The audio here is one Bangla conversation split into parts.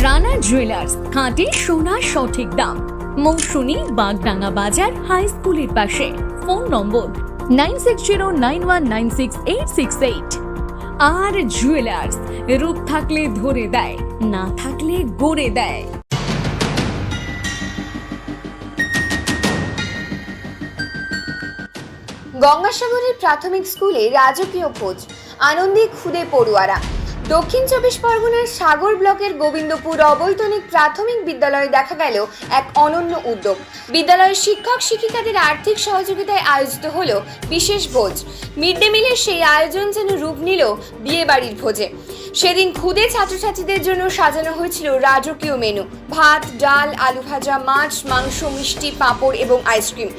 রানা জুয়েলার্স খাঁটি সোনা সঠিক দাম। মৌসুমী বাগডাঙ্গা বাজার হাই স্কুলের পাশে। Phone number nine six zero nine one nine six eight six eight আর জুয়েলার্স রূপ থাকলে ধরে দেয়, না থাকলে গড়ে দেয়। গঙ্গাসাগরের প্রাথমিক স্কুলে রাজকীয় ভোজ আনন্দে খুদে পড়ুয়ারা। দক্ষিণ চব্বিশ পরগনার সাগর ব্লকের গোবিন্দপুর অবৈতনিক প্রাথমিক বিদ্যালয়ে দেখা গেল এক অনন্য উদ্যোগ। বিদ্যালয়ের শিক্ষক শিক্ষিকাদের আর্থিক সহযোগিতায় আয়োজিত হল বিশেষ ভোজ। মিড ডে মিলের সেই আয়োজন যেন রূপ নিল বিয়ে বাড়ির ভোজে। সেদিন খুদে ছাত্রছাত্রীদের জন্য সাজানো হয়েছিল রাজকীয় মেনু, ভাত, ডাল আলু ভাজা মাছ, মাংস, মিষ্টি, পাঁপড় এবং আইসক্রিম।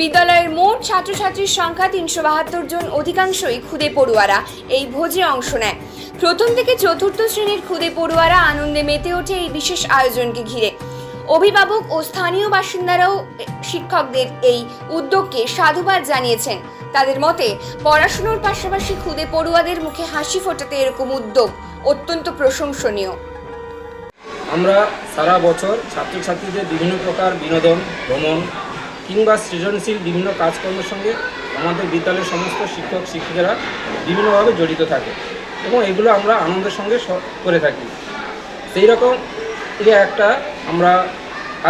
বিদ্যালয়ের মোট ছাত্রছাত্রীর সংখ্যা তিনশো বাহাত্তর জন অধিকাংশই খুদে পড়ুয়ারা এই ভোজে অংশ নেয়। প্রথম থেকে চতুর্থ শ্রেণির খুদে পড়ুয়ারা আনন্দে মেতে ওঠে এই বিশেষ আয়োজনকে ঘিরে। অভিভাবক ও স্থানীয় বাসিন্দারাও শিক্ষকদের এই উদ্যোগকে সাধুবাদ জানিয়েছেন। তাদের মতে, পড়াশুনোর পাশাপাশি খুদে পড়ুয়াদের মুখে হাসি ফোটাতে এরকম উদ্যোগ অত্যন্ত প্রশংসনীয়। আমরা সারা বছর ছাত্রছাত্রীদের বিভিন্ন প্রকার বিনোদন, ভ্রমণ কিংবা সৃজনশীল বিভিন্ন কাজকর্মের সঙ্গে আমাদের বিদ্যালয়ের সমস্ত শিক্ষক, শিক্ষিকারা বিভিন্নভাবে জড়িত থাকে। এবং এগুলো আমরা আনন্দের সঙ্গে করে থাকি। সেই রকম যে একটা আমরা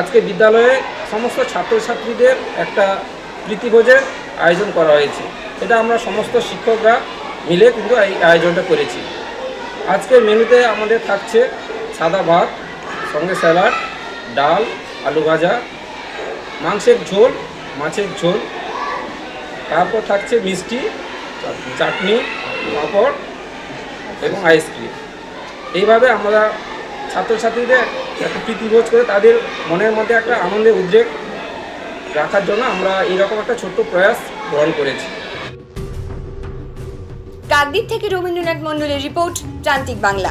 আজকে বিদ্যালয়ে সমস্ত ছাত্রছাত্রীদের একটা প্রীতিভোজের আয়োজন করা হয়েছে। এটা আমরা সমস্ত শিক্ষকরা মিলে কিন্তু এই আয়োজনটা করেছি। আজকের মেনুতে আমাদের থাকছে সাদা ভাত, সঙ্গে স্যালাড, ডাল, আলু ভাজা, মাংসের ঝোল, মাছের ঝোল, তারপর থাকছে মিষ্টি, চাটনি, পাঁপড় এবং আইসক্রিম এইভাবে আমরা ছাত্রছাত্রীদের একটা প্রীতিভোজ করে তাদের মনের মধ্যে একটা আনন্দের উদ্রেক রাখার জন্য আমরা এইরকম একটা ছোট্ট প্রয়াস গ্রহণ করেছি। কাকদ্বীপ থেকে রবীন্দ্রনাথ মণ্ডলের রিপোর্ট প্রান্তিক বাংলা।